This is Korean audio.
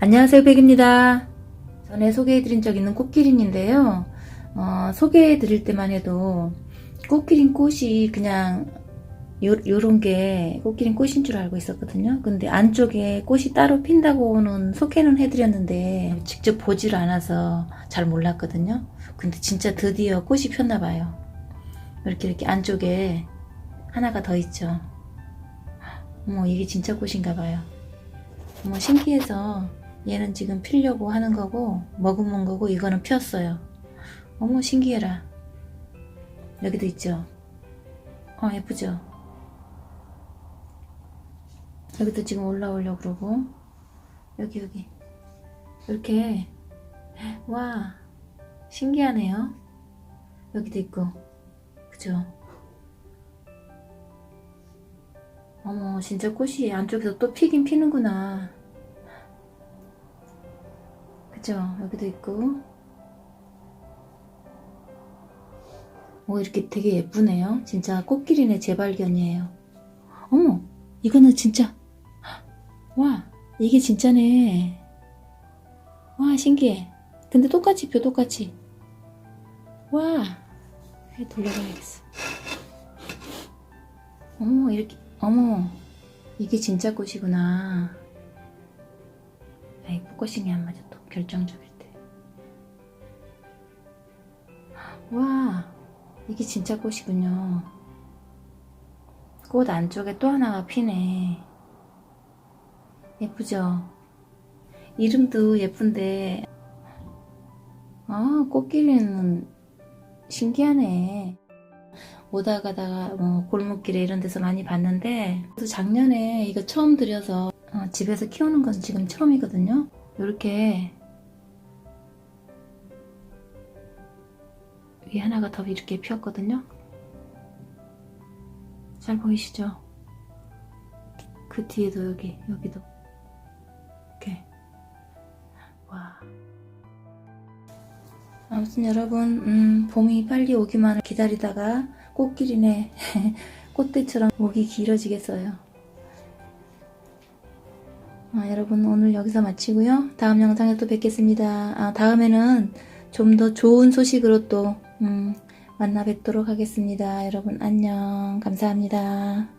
안녕하세요 백입니다. 전에 소개해드린 적 있는 꽃기린인데요. 어, 소개해드릴 때만 해도 꽃기린 꽃이 그냥 요, 요런 게 꽃기린 꽃인 줄 알고 있었거든요. 근데 안쪽에 꽃이 따로 핀다고는 소개는 해드렸는데 직접 보질 않아서 잘 몰랐거든요. 근데 진짜 드디어 꽃이 폈나 봐요. 이렇게 이렇게 안쪽에 하나가 더 있죠. 어머 이게 진짜 꽃인가 봐요. 어머 신기해서 얘는 지금 피려고 하는 거고 머금은 거고 이거는 피었어요. 어머 신기해라. 여기도 있죠? 어 예쁘죠? 여기도 지금 올라오려고 그러고. 여기 여기. 이렇게. 와 신기하네요. 여기도 있고. 그죠? 어머 진짜 꽃이 안쪽에서 또 피긴 피는구나 그죠? 여기도 있고. 오 이렇게 되게 예쁘네요. 진짜 꽃길이네 재발견이에요. 어머 이거는 진짜. 와 이게 진짜네. 와 신기해. 근데 똑같이 표 똑같이. 와 돌려봐야겠어. 어머 이렇게 어머 이게 진짜 꽃이구나. 포커싱이 안 맞아 또 결정적일 때 와 이게 진짜 꽃이군요. 꽃 안쪽에 또 하나가 피네. 예쁘죠? 이름도 예쁜데. 아 꽃길이는 신기하네. 오다 가다가 뭐 골목길에 이런 데서 많이 봤는데 작년에 이거 처음 들여서 어, 집에서 키우는 건 지금 처음이거든요? 이렇게 위 하나가 더 이렇게 피었거든요. 잘 보이시죠? 그 뒤에도 여기 여기도. 이렇게. 와. 아무튼 여러분 음, 봄이 빨리 오기만을 기다리다가 꽃길이네. 꽃대처럼 목이 길어지겠어요. 아, 여러분 오늘 여기서 마치고요. 다음 영상에 또 뵙겠습니다. 아, 다음에는 좀 더 좋은 소식으로 또 음, 만나 뵙도록 하겠습니다. 여러분 안녕. 감사합니다